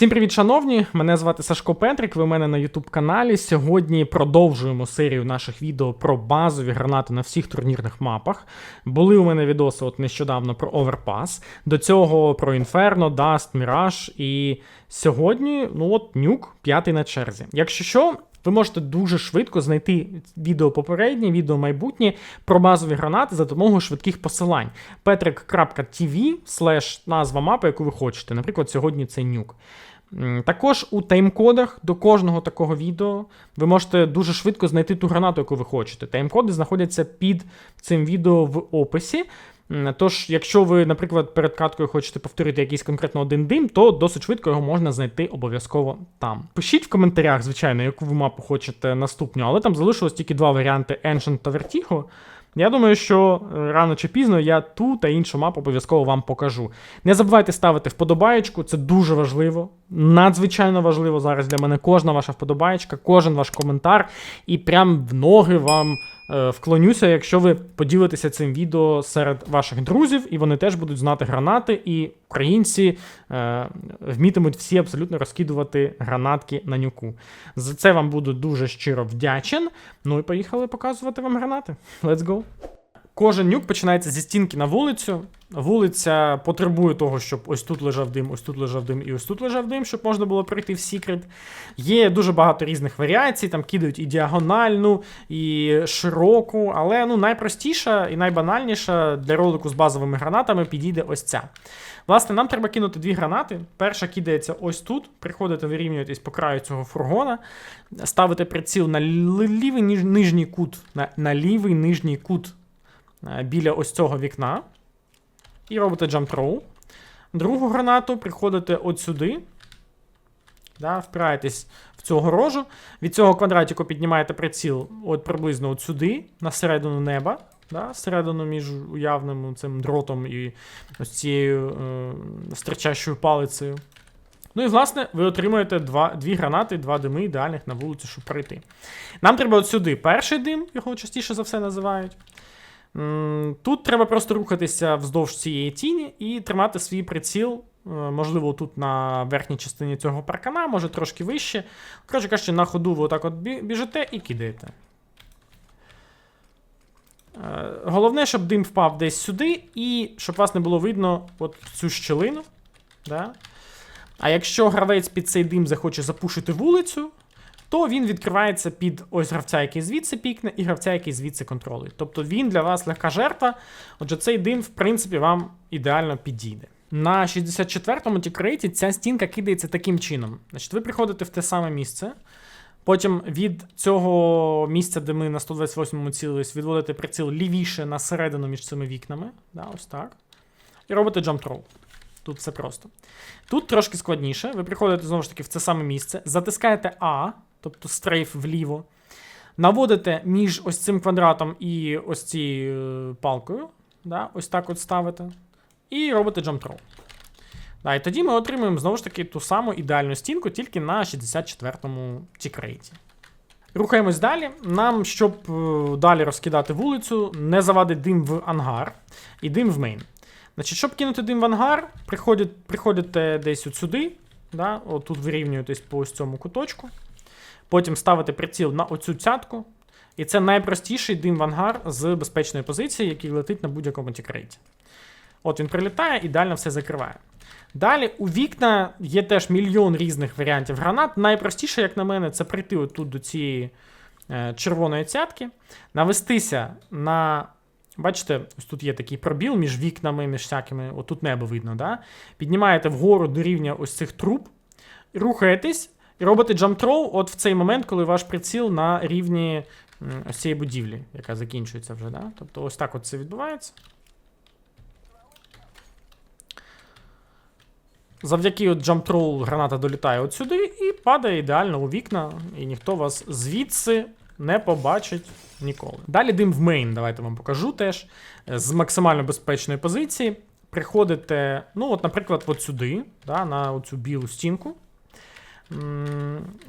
Всім привіт, шановні! Мене звати Сашко Петрик. Ви у мене на YouTube каналі. Сьогодні продовжуємо серію наших відео про базові гранати на всіх турнірних мапах. Були у мене відоси от нещодавно про Overpass, до цього про Inferno, Dust, Mirage. І сьогодні, ну от, нюк, п'ятий на черзі. Якщо що. Ви можете дуже швидко знайти відео попереднє, відео майбутнє про базові гранати за допомогою швидких посилань. petrik.tv слеш назва мапи, яку ви хочете. Наприклад, сьогодні це нюк. Також у таймкодах до кожного такого відео ви можете дуже швидко знайти ту гранату, яку ви хочете. Таймкоди знаходяться під цим відео в описі. Тож, якщо ви, наприклад, перед каткою хочете повторити якийсь конкретно один дим, то досить швидко його можна знайти обов'язково там. Пишіть в коментарях, звичайно, яку ви мапу хочете наступну, але там залишилось тільки два варіанти Ancient та Vertigo. Я думаю, що е, рано чи пізно я ту та іншу мапу обов'язково вам покажу. Не забувайте ставити вподобаєчку, це дуже важливо. Надзвичайно важливо зараз для мене кожна ваша вподобаєчка, кожен ваш коментар. І прям в ноги вам е, вклонюся, якщо ви поділитеся цим відео серед ваших друзів, і вони теж будуть знати гранати, і українці е, вмітимуть всі абсолютно розкидувати гранатки на нюку. За це вам буду дуже щиро вдячен. Ну і поїхали показувати вам гранати. Let's go! Кожен нюк починається зі стінки на вулицю. Вулиця потребує того, щоб ось тут лежав дим, ось тут лежав дим і ось тут лежав дим, щоб можна було пройти в секрет. Є дуже багато різних варіацій, там кидають і діагональну, і широку, але ну, найпростіша і найбанальніша для ролику з базовими гранатами підійде ось ця. Власне, нам треба кинути дві гранати. Перша кидається ось тут, приходите, вирівнюєтесь по краю цього фургона, ставите приціл на лівий нижній кут, на, на лівий нижній кут біля ось цього вікна. І робите jump throw. Другу гранату приходите от сюди. Да, впираєтесь в цю огорожу. Від цього квадратику піднімаєте приціл от приблизно от сюди, на середину неба. Да, середину між уявним цим дротом і ось цією е, стричащою палицею. Ну і, власне, ви отримуєте два, дві гранати, два дими ідеальних на вулицю, щоб пройти. Нам треба от сюди перший дим, його частіше за все називають. Тут треба просто рухатися вздовж цієї тіні і тримати свій приціл, е, можливо, тут на верхній частині цього паркана, може трошки вище. Коротше кажучи, на ходу ви отак от біжите і кидаєте. Е, Головне, щоб дим впав десь сюди, і щоб вас не було видно от цю щілину. Да? А якщо гравець під цей дим захоче запушити вулицю, то він відкривається під ось гравця, який звідси пікне, і гравця, який звідси контролює. Тобто він для вас легка жертва. Отже, цей дим, в принципі, вам ідеально підійде. На 64-му тікрейті ця стінка кидається таким чином. Значить, ви приходите в те саме місце. Потім від цього місця, де ми на 128-му цілились, відводите приціл лівіше на середину між цими вікнами. Да, ось так. І робите throw. Тут все просто. Тут трошки складніше. Ви приходите знову ж таки в це саме місце, затискаєте А, тобто стрейф вліво, наводите між ось цим квадратом і ось цією е, палкою. Да, ось так от ставите. І робите jump throw. Да, і тоді ми отримуємо знову ж таки ту саму ідеальну стінку, тільки на 64-му тікрейті. Рухаємось далі. Нам, щоб е, далі розкидати вулицю, не завадить дим в ангар і дим в мейн. Значить, щоб кинути дим в ангар, приходять, приходите десь от сюди, да, отут вирівнюєтесь по ось цьому куточку. Потім ставите приціл на оцю цятку. І це найпростіший дим ангар з безпечної позиції, який летить на будь-якому тікрейті. От він прилітає, ідеально все закриває. Далі у вікна є теж мільйон різних варіантів гранат. Найпростіше, як на мене, це прийти отут до цієї е, червоної цятки, навестися на. Бачите, ось тут є такий пробіл між вікнами, між всякими, отут небо видно, да? Піднімаєте вгору до рівня ось цих труб, рухаєтесь і робите джамп-троу от в цей момент, коли ваш приціл на рівні ось цієї будівлі, яка закінчується вже. Да? Тобто ось так от це відбувається. Завдяки от граната долітає от сюди і падає ідеально у вікна, і ніхто вас звідси не побачить ніколи. Далі дим в мейн, давайте вам покажу теж. Е, З максимально безпечної позиції. Приходите, ну, от, наприклад, от сюди, да, на цю білу стінку.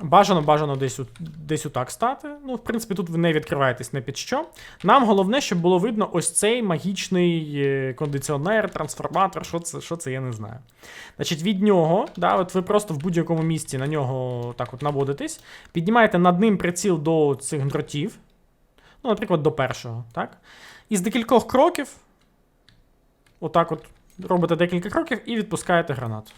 Бажано, бажано десь, десь отак стати. Ну, в принципі, тут ви не відкриваєтесь не під що. Нам головне, щоб було видно ось цей магічний е, кондиціонер, трансформатор, що це, що це, я не знаю. Значить, від нього, да, от ви просто в будь-якому місці на нього так от наводитесь, піднімаєте над ним приціл до цих дротів, ну, наприклад, до першого, так? І з декількох кроків, отак от робите декілька кроків і відпускаєте гранату.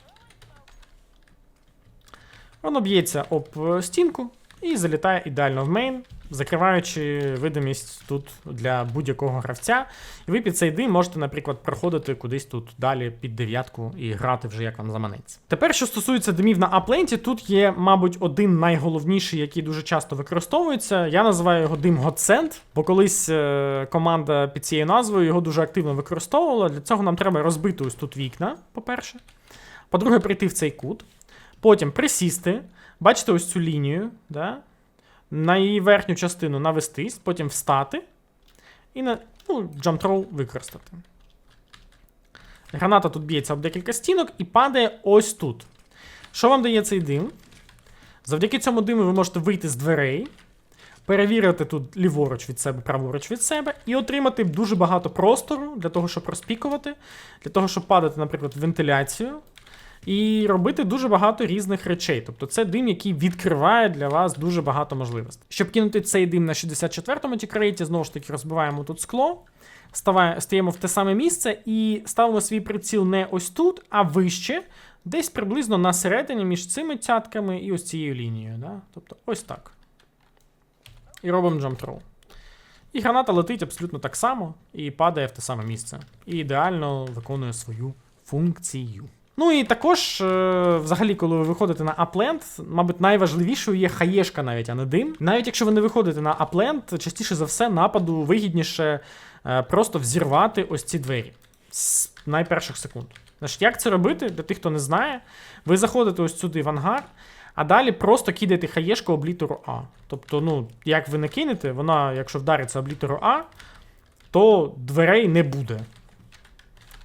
Воно б'ється об е, стінку і залітає ідеально в мейн, закриваючи видимість тут для будь-якого гравця. І ви під цей дим можете, наприклад, проходити кудись тут далі під дев'ятку і грати вже як вам заманеться. Тепер, що стосується димів на апленті, тут є, мабуть, один найголовніший, який дуже часто використовується. Я називаю його дим Godsend, бо колись е, команда під цією назвою його дуже активно використовувала. Для цього нам треба розбити ось тут вікна, по-перше. По-друге, прийти в цей кут. Потім присісти, бачите ось цю лінію, да? на її верхню частину навестись, потім встати і на ну, джамтроу використати. Граната тут б'ється об декілька стінок і падає ось тут. Що вам дає цей дим? Завдяки цьому диму ви можете вийти з дверей, перевірити тут ліворуч від себе, праворуч від себе, і отримати дуже багато простору для того, щоб розпікувати, для того, щоб падати, наприклад, в вентиляцію. І робити дуже багато різних речей. Тобто це дим, який відкриває для вас дуже багато можливостей. Щоб кинути цей дим на 64-му тікрейті, знову ж таки розбиваємо тут скло, стаємо в те саме місце і ставимо свій приціл не ось тут, а вище, десь приблизно на середині між цими цятками і ось цією лінією. Да? Тобто ось так. І робимо jump throw. І граната летить абсолютно так само і падає в те саме місце. І ідеально виконує свою функцію. Ну і також, е, взагалі, коли ви виходите на апленд, мабуть, найважливішою є хаєшка навіть, а не дим. Навіть якщо ви не виходите на апленд, частіше за все нападу вигідніше е, просто взірвати ось ці двері з найперших секунд. Значить, як це робити, для тих, хто не знає, ви заходите ось сюди в ангар, а далі просто кидаєте хаєшку об літеру А. Тобто, ну, як ви не кинете, вона, якщо вдариться об літеру А, то дверей не буде.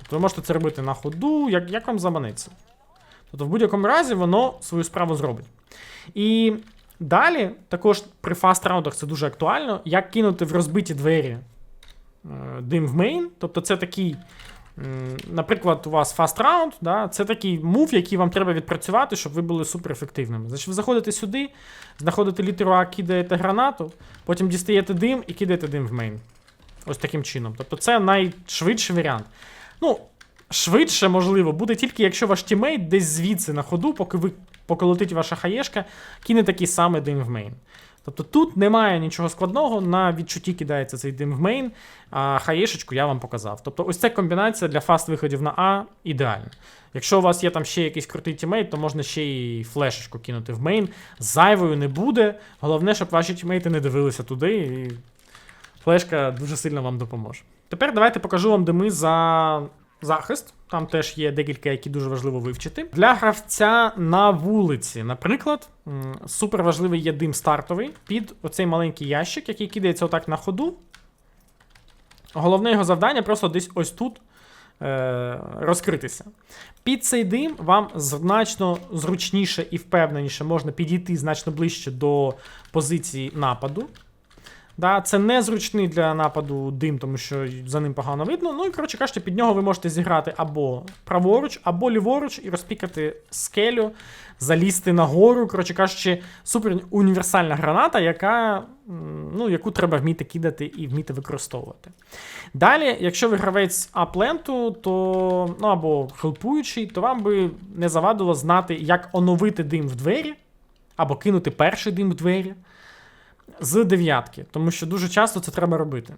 Тобто ви можете це робити на ходу, як, як вам заманеться. Тобто, в будь-якому разі воно свою справу зробить. І далі, також при фаст раундах це дуже актуально, як кинути в розбиті двері е, дим в мейн. Тобто, це такий, наприклад, у вас фаст раунд, да, це такий мув, який вам треба відпрацювати, щоб ви були суперефективними. Значить, ви заходите сюди, знаходите літеру А, кидаєте гранату, потім дістаєте дим і кидаєте дим в мейн. Ось таким чином. Тобто, це найшвидший варіант. Ну, швидше, можливо, буде тільки якщо ваш тімейт десь звідси на ходу, поки ви поки летить ваша хаєшка, кине такий самий дим в мейн. Тобто тут немає нічого складного, на відчутті кидається цей дим в мейн, а хаєшечку я вам показав. Тобто ось ця комбінація для фаст виходів на А ідеальна. Якщо у вас є там ще якийсь крутий тімейт, то можна ще й флешечку кинути в мейн. Зайвою не буде. Головне, щоб ваші тімейти не дивилися туди, і флешка дуже сильно вам допоможе. Тепер давайте покажу вам дими за захист. Там теж є декілька, які дуже важливо вивчити. Для гравця на вулиці, наприклад, супер важливий є дим стартовий під оцей маленький ящик, який кидається отак на ходу. Головне його завдання просто десь ось тут е, розкритися. Під цей дим вам значно зручніше і впевненіше можна підійти значно ближче до позиції нападу. Да, це незручний для нападу дим, тому що за ним погано видно. Ну і коротше кажучи, під нього ви можете зіграти або праворуч, або ліворуч і розпікати скелю, залізти нагору. Коротше кажучи, супер універсальна граната, яка, ну, яку треба вміти кидати і вміти використовувати. Далі, якщо ви гравець апленту, то ну або хелпуючий, то вам би не завадило знати, як оновити дим в двері, або кинути перший дим в двері з дев'ятки, тому що дуже часто це треба робити.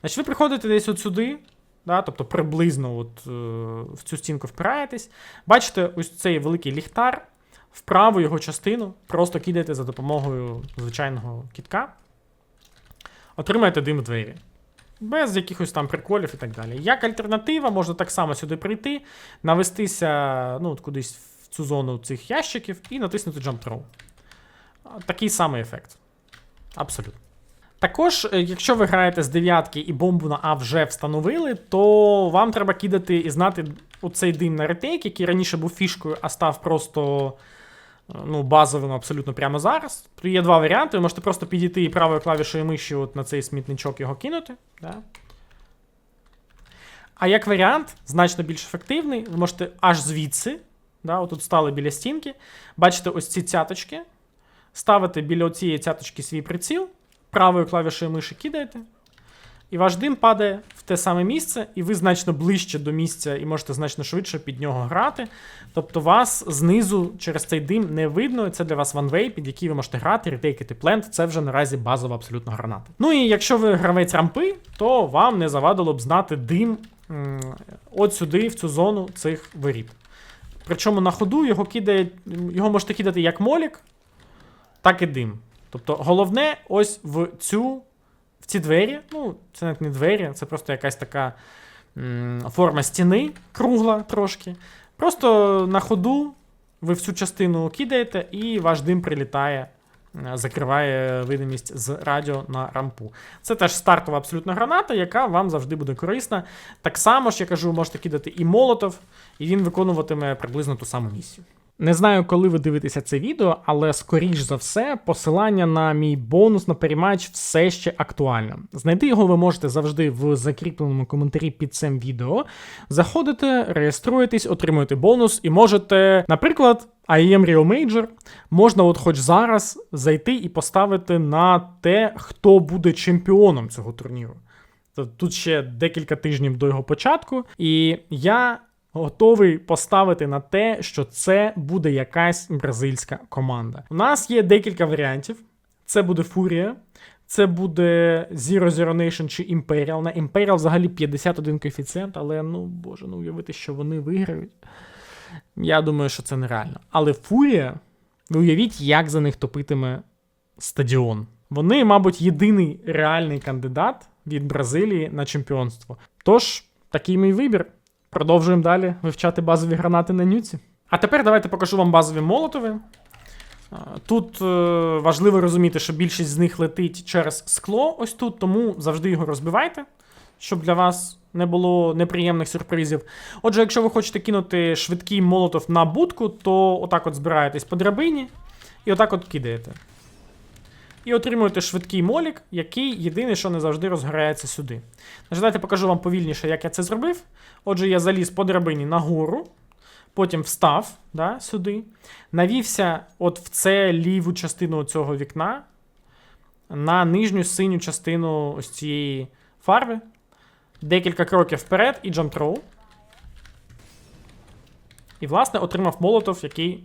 Значить, ви приходите десь от сюди, да, тобто приблизно от, е, в цю стінку впираєтесь, бачите ось цей великий ліхтар, в праву його частину просто кидаєте за допомогою звичайного кітка, отримаєте дим в двері. Без якихось там приколів і так далі. Як альтернатива, можна так само сюди прийти, навестися ну, от кудись в цю зону цих ящиків і натиснути Jump Throw. Такий самий ефект. Абсолютно. Також, е, якщо ви граєте з дев'ятки і бомбу на А вже встановили, то вам треба кидати і знати оцей дим на ретейк, який раніше був фішкою, а став просто ну, базовим абсолютно прямо зараз. Тут є два варіанти. Ви можете просто підійти і правою клавішою миші от на цей смітничок його кинути. Да? А як варіант, значно більш ефективний, ви можете аж звідси, да, отут стали біля стінки, бачите ось ці цяточки, ставите біля цієї цяточки свій приціл, правою клавішою миші кидаєте, і ваш дим падає в те саме місце, і ви значно ближче до місця і можете значно швидше під нього грати. Тобто вас знизу через цей дим не видно. Це для вас ванвей, під який ви можете грати, ретейкити плент. Це вже наразі базова абсолютно граната. Ну і якщо ви гравець рампи, то вам не завадило б знати дим от сюди, в цю зону цих воріт. Причому на ходу його кидає, його можете кидати як молік, так і дим. Тобто головне ось в цю в ці двері, ну, це навіть не двері, це просто якась така м, форма стіни, кругла трошки. Просто на ходу ви всю частину кидаєте, і ваш дим прилітає, е, закриває видимість з радіо на рампу. Це теж стартова абсолютна граната, яка вам завжди буде корисна. Так само ж, я кажу, можете кидати і молотов, і він виконуватиме приблизно ту саму місію. Не знаю, коли ви дивитеся це відео, але скоріш за все, посилання на мій бонус на перемач все ще актуальне. Знайти його ви можете завжди в закріпленому коментарі під цим відео. Заходите, реєструєтесь, отримуєте бонус і можете, наприклад, IEM Real Major, можна от хоч зараз зайти і поставити на те, хто буде чемпіоном цього турніру. Тут ще декілька тижнів до його початку, і я готовий поставити на те, що це буде якась бразильська команда. У нас є декілька варіантів. Це буде Фурія, це буде Zero Zero Nation чи Imperial. На Imperial взагалі 51 коефіцієнт, але ну боже, ну уявити, що вони виграють. Я думаю, що це нереально. Але Фурія, ви уявіть, як за них топитиме стадіон. Вони, мабуть, єдиний реальний кандидат від Бразилії на чемпіонство. Тож, такий мій вибір. Продовжуємо далі вивчати базові гранати на нюці. А тепер давайте покажу вам базові молотови. Тут е, важливо розуміти, що більшість з них летить через скло, ось тут, тому завжди його розбивайте, щоб для вас не було неприємних сюрпризів. Отже, якщо ви хочете кинути швидкий молотов на будку, то отак от збираєтесь по драбині і отак от кидаєте. І отримуєте швидкий молік, який єдине, що не завжди розгорається сюди. Значить, покажу вам повільніше, як я це зробив. Отже, я заліз по драбині нагору, потім встав да, сюди, навівся от в це ліву частину цього вікна, на нижню синю частину ось цієї фарби. Декілька кроків вперед і джамтроу. І, власне, отримав молотов, який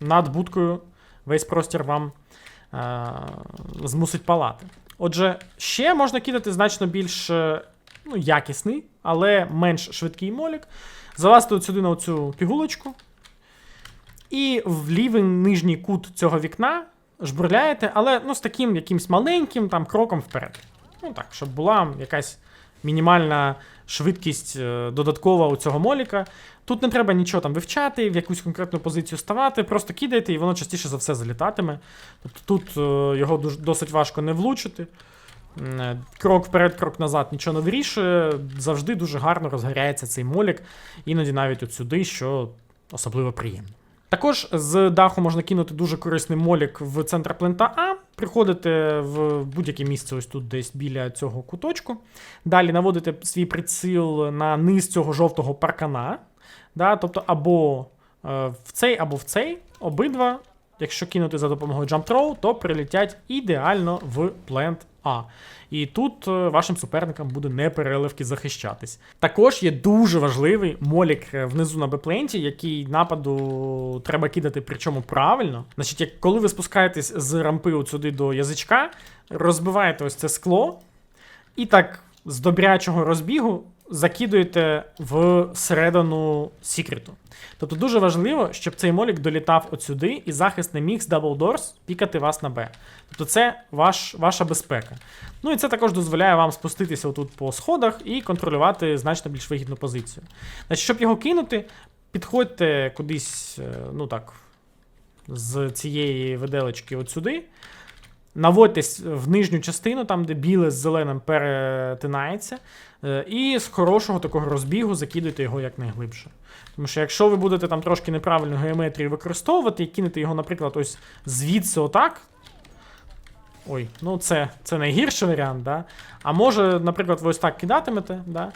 над будкою весь простір вам змусить палати. Отже, ще можна кидати значно більш е, ну, якісний, але менш швидкий молік. Залазити сюди на цю пігулочку. І в лівий нижній кут цього вікна жбурляєте, але ну, з таким якимсь маленьким там кроком вперед. Ну так, щоб була якась мінімальна швидкість е, додаткова у цього моліка. Тут не треба нічого там вивчати, в якусь конкретну позицію ставати, просто кидайте, і воно частіше за все залітатиме. Тобто тут е, його досить важко не влучити. Е, Крок вперед, крок назад нічого не вирішує. Завжди дуже гарно розгоряється цей молік, іноді навіть от сюди, що особливо приємно. Також з даху можна кинути дуже корисний молік в центр плента А. Приходите в будь-яке місце, ось тут десь біля цього куточку. Далі наводите свій приціл на низ цього жовтого паркана. Да? Тобто або е, в цей, або в цей. Обидва, якщо кинути за допомогою Throw, то прилетять ідеально в плент А. І тут е, вашим суперникам буде непереливки захищатись. Також є дуже важливий молік е, внизу на бепленті, який нападу треба кидати, причому правильно. Значить, як коли ви спускаєтесь з рампи от сюди до язичка, розбиваєте ось це скло, і так з добрячого розбігу закидуєте в середину секрету. Тобто дуже важливо, щоб цей молік долітав от сюди, і захист не міг з Double Doors пікати вас на Б. Тобто це ваш, ваша безпека. Ну і це також дозволяє вам спуститися отут по сходах і контролювати значно більш вигідну позицію. Значить, щоб його кинути, підходьте кудись, е, ну так, з цієї виделечки от сюди. Наводьтесь в нижню частину, там, де біле з зеленим перетинається, е, і з хорошого такого розбігу закидуйте його якнайглибше. Тому що якщо ви будете там трошки неправильну геометрію використовувати і кинете його, наприклад, ось звідси отак. Ой, ну це, це найгірший варіант, да? А може, наприклад, ви ось так кидатимете, да?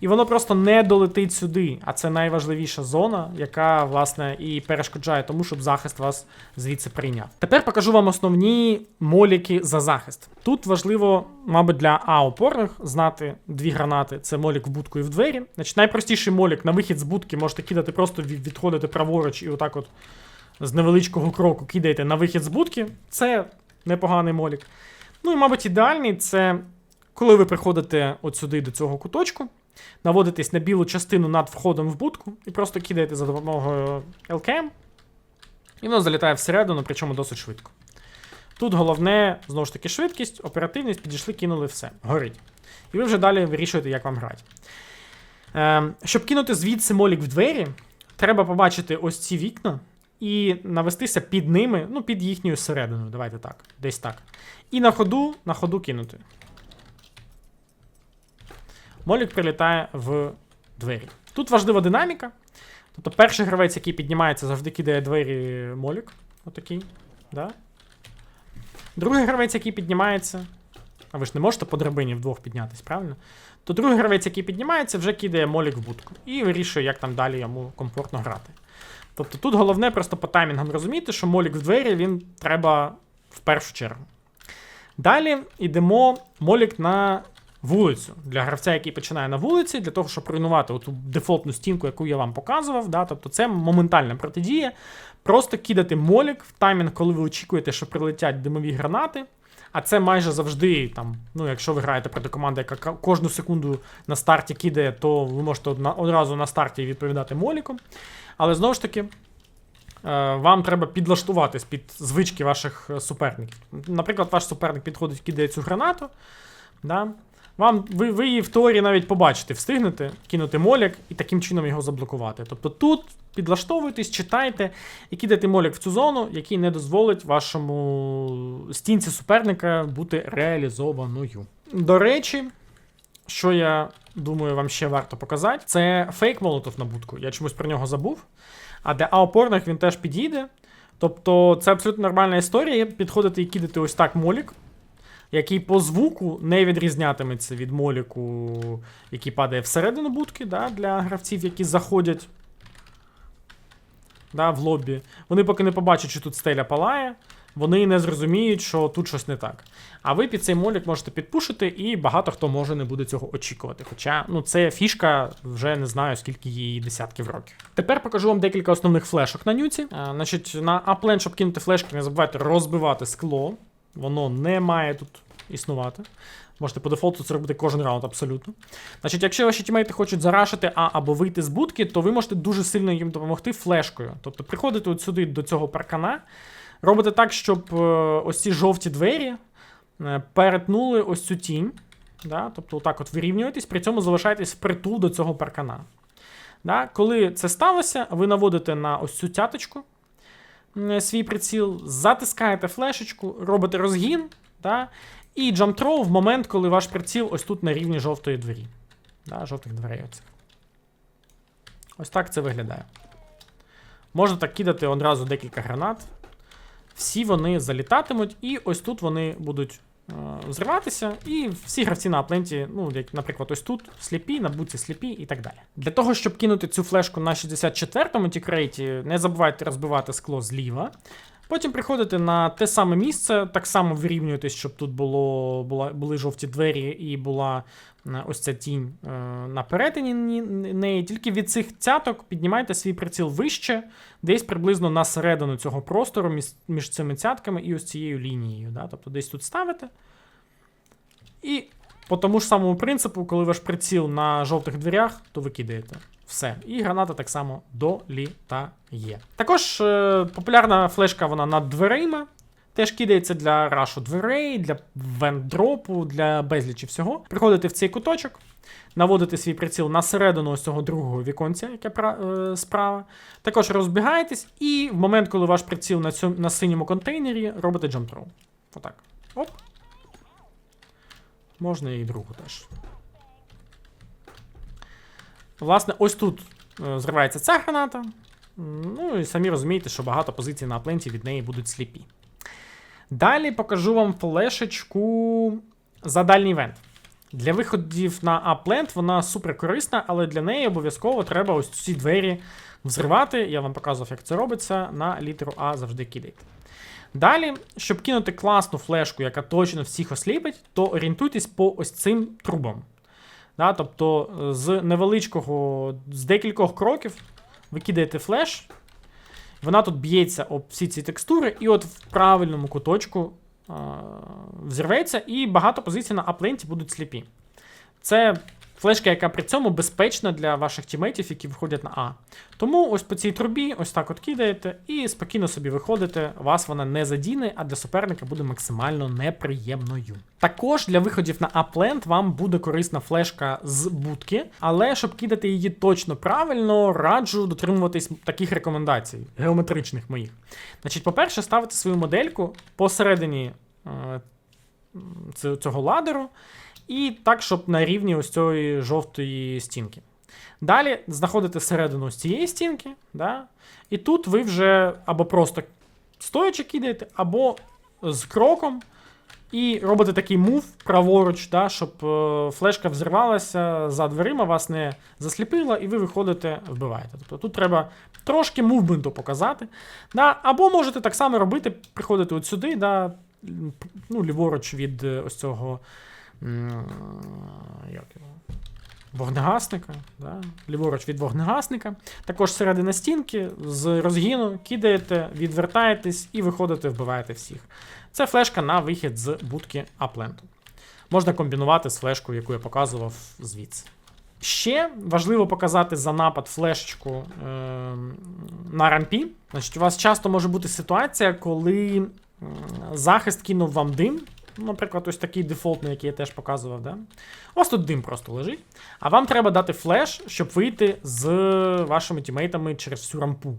І воно просто не долетить сюди. А це найважливіша зона, яка, власне, і перешкоджає тому, щоб захист вас звідси прийняв. Тепер покажу вам основні моліки за захист. Тут важливо, мабуть, для А-опорних знати дві гранати: це молік в будку і в двері. Значить, найпростіший молік на вихід з будки можете кидати, просто відходити праворуч і отак от з невеличкого кроку кидаєте на вихід з будки. Це непоганий молік. Ну і, мабуть, ідеальний це коли ви приходите от сюди до цього куточку, наводитесь на білу частину над входом в будку і просто кидаєте за допомогою LKM, і воно залітає всередину, причому досить швидко. Тут головне, знову ж таки, швидкість, оперативність, підійшли, кинули все. Горить. І ви вже далі вирішуєте, як вам грати. Е, щоб кинути звідси молік в двері, треба побачити ось ці вікна і навестися під ними, ну, під їхньою серединою. Давайте так. Десь так. І на ходу, на ходу кинути. Молік прилітає в двері. Тут важлива динаміка. Тобто перший гравець, який піднімається, завжди кидає двері молік. Отакий. Да? Другий гравець, який піднімається. А ви ж не можете по драбині вдвох піднятись, правильно? То другий гравець, який піднімається, вже кидає молік в будку. І вирішує, як там далі йому комфортно грати. Тобто тут головне просто по таймінгам розуміти, що молік в двері він треба в першу чергу. Далі йдемо молік на вулицю. Для гравця, який починає на вулиці, для того, щоб руйнувати оту дефолтну стінку, яку я вам показував. Да? Тобто це моментальна протидія. Просто кидати молік в таймінг, коли ви очікуєте, що прилетять димові гранати. А це майже завжди, там, ну, якщо ви граєте проти команди, яка кожну секунду на старті кидає, то ви можете одразу на старті відповідати моліком. Але знову ж таки, е, вам треба підлаштуватись під звички ваших е, суперників. Наприклад, ваш суперник підходить, кидає цю гранату. Да? Вам, ви, ви її в теорії навіть побачите, встигнете кинути моляк і таким чином його заблокувати. Тобто тут підлаштовуйтесь, читайте і кидайте моляк в цю зону, який не дозволить вашому стінці суперника бути реалізованою. До речі, що я думаю, вам ще варто показати, це фейк молотов на будку. Я чомусь про нього забув. А для А-опорних він теж підійде. Тобто це абсолютно нормальна історія. Підходити і кидати ось так молік, який по звуку не відрізнятиметься від моліку, який падає всередину будки, да, для гравців, які заходять да, в лобі. Вони поки не побачать, що тут стеля палає, вони не зрозуміють, що тут щось не так. А ви під цей молік можете підпушити, і багато хто може не буде цього очікувати. Хоча ну, це фішка, вже не знаю, скільки їй десятків років. Тепер покажу вам декілька основних флешок на нюці. А, значить, на аплен, щоб кинути флешки, не забувайте розбивати скло. Воно не має тут існувати. Можете по дефолту це робити кожен раунд абсолютно. Значить, якщо ваші тімейти хочуть зарашити А або вийти з будки, то ви можете дуже сильно їм допомогти флешкою. Тобто приходите от сюди до цього паркана, робите так, щоб е, ось ці жовті двері е, перетнули ось цю тінь. Да? Тобто, отак от вирівнюєтесь, при цьому залишаєтесь впритул до цього паркана. Да? Коли це сталося, ви наводите на ось цю тяточку свій приціл, затискаєте флешечку, робите розгін, да? і джамтроу в момент, коли ваш приціл ось тут на рівні жовтої двері. Да? Жовтих дверей оцих. Ось так це виглядає. Можна так кидати одразу декілька гранат. Всі вони залітатимуть, і ось тут вони будуть е, взриватися, і всі гравці на апленті, ну, як, наприклад, ось тут сліпі, на буці сліпі і так далі. Для того, щоб кинути цю флешку на 64-му тікрейті, не забувайте розбивати скло зліва. Потім приходите на те саме місце, так само вирівнюєтесь, щоб тут було, була, були жовті двері і була ось ця тінь е, на перетині неї. Тільки від цих цяток піднімайте свій приціл вище, десь приблизно на середину цього простору між цими цятками і ось цією лінією. Да? Тобто десь тут ставите. І по тому ж самому принципу, коли ваш приціл на жовтих дверях, то ви кидаєте. Все. І граната так само долітає. Також е, популярна флешка вона над дверима. Теж кидається для рашу дверей, для вендропу, для безлічі всього. Приходите в цей куточок, наводите свій приціл на середину ось цього другого віконця, яке е, справа. Також розбігаєтесь, і в момент, коли ваш приціл на, цьому, на синьому контейнері, робите джампроу. Отак. Оп. Можна і другу теж. Власне, ось тут е, зривається ця граната. Ну і самі розумієте, що багато позицій на апленті від неї будуть сліпі. Далі покажу вам флешечку за дальній івент. Для виходів на аплент вона супер корисна, але для неї обов'язково треба ось ці двері взривати. Я вам показував, як це робиться. На літеру А завжди кидайте. Далі, щоб кинути класну флешку, яка точно всіх осліпить, то орієнтуйтесь по ось цим трубам. Да, тобто е, з невеличкого, з декількох кроків ви кидаєте флеш, вона тут б'ється об всі ці текстури, і от в правильному куточку а, взірветься, і багато позицій на апленті будуть сліпі. Це флешка, яка при цьому безпечна для ваших тімейтів, які виходять на А. Тому ось по цій трубі, ось так от кидаєте, і спокійно собі виходите. Вас вона не задіне, а для суперника буде максимально неприємною. Також для виходів на апленд вам буде корисна флешка з будки, але щоб кидати її точно правильно, раджу дотримуватись таких рекомендацій, геометричних моїх. Значить, по-перше, ставити свою модельку посередині е, цього ладеру, і так, щоб на рівні ось цієї жовтої стінки. Далі знаходите середину з цієї стінки, да? і тут ви вже або просто стоячи кидаєте, або з кроком, і робите такий мув праворуч, да, щоб е, флешка взривалася за дверима, вас не засліпила, і ви виходите, вбиваєте. Тобто тут треба трошки мувменту показати. Да, або можете так само робити, приходити от сюди, да, ну, ліворуч від е, ось цього. Як його? Вогнегасника, да? ліворуч від вогнегасника. Також середина стінки з розгіну кидаєте, відвертаєтесь і виходите, вбиваєте всіх. Це флешка на вихід з будки апленту. Можна комбінувати з флешкою, яку я показував звідси. Ще важливо показати за напад флешечку е, на рампі. Значить, у вас часто може бути ситуація, коли захист кинув вам дим. Наприклад, ось такий дефолтний, який я теж показував. Да? У тут дим просто лежить. А вам треба дати флеш, щоб вийти з вашими тімейтами через всю рампу.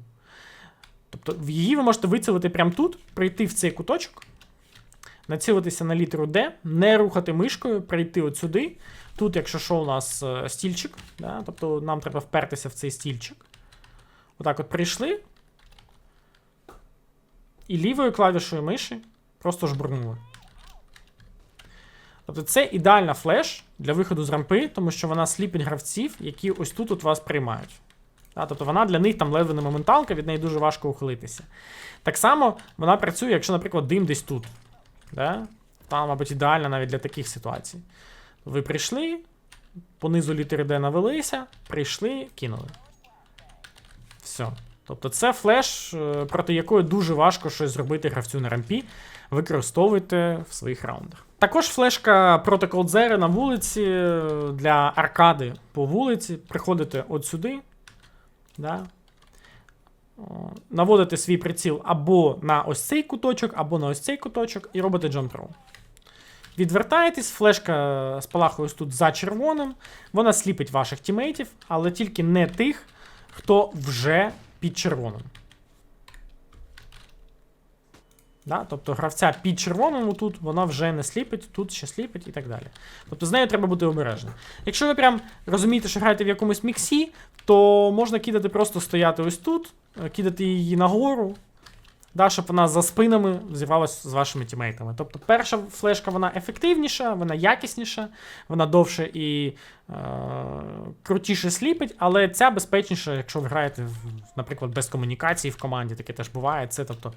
Тобто її ви можете вицілити прямо тут, прийти в цей куточок, націлитися на літеру D, не рухати мишкою, прийти от сюди. Тут, якщо що, у нас е, стільчик, да? тобто нам треба впертися в цей стільчик. Отак от прийшли. І лівою клавішою миші просто жбурнули. Тобто це ідеальна флеш для виходу з рампи, тому що вона сліпить гравців, які ось тут от вас приймають. Да, тобто вона для них там ледве не моменталка, від неї дуже важко ухилитися. Так само вона працює, якщо, наприклад, дим десь тут. Да? Там, мабуть, ідеальна навіть для таких ситуацій. Ви прийшли, понизу літери D навелися, прийшли, кинули. Все. Тобто це флеш, е, проти якої дуже важко щось зробити гравцю на рампі. Використовуйте в своїх раундах. Також флешка Protocol Zero на вулиці е, для аркади по вулиці. Приходите от сюди. Да? Наводите свій приціл або на ось цей куточок, або на ось цей куточок, і робите throw. Відвертаєтесь, флешка спалахує тут за червоним. Вона сліпить ваших тімейтів, але тільки не тих, хто вже під червоним. Да? Тобто гравця під червоним тут вона вже не сліпить, тут ще сліпить і так далі. Тобто з нею треба бути обережним. Якщо ви прям розумієте, що граєте в якомусь міксі, то можна кидати просто стояти ось тут, е, кидати її нагору, да, щоб вона за спинами зірвалася з вашими тімейтами. Тобто перша флешка вона ефективніша, вона якісніша, вона довше і е, крутіше сліпить, але ця безпечніша, якщо ви граєте, в- наприклад, без комунікації в команді, таке теж буває. Це тобто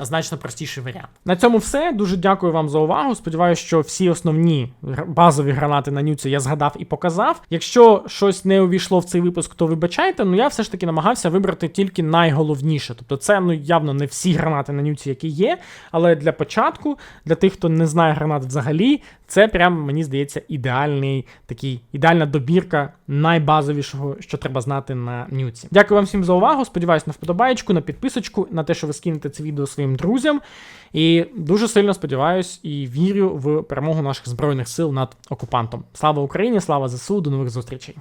значно простіший варіант. На цьому все. Дуже дякую вам за увагу. Сподіваюся, що всі основні базові гранати на нюці я згадав і показав. Якщо щось не увійшло в цей випуск, то вибачайте. Ну я все ж таки намагався вибрати тільки найголовніше. Тобто, це ну явно не всі гранати на нюці, які є. Але для початку, для тих, хто не знає гранат взагалі, це прям мені здається ідеальний такий ідеальна добірка найбазовішого, що треба знати на нюці. Дякую вам всім за увагу. Сподіваюсь на вподобаєчку, на підписочку, на те, що ви скинете це відео своїм друзям. І дуже сильно сподіваюсь і вірю в перемогу наших збройних сил над окупантом. Слава Україні! Слава ЗСУ! До нових зустрічей!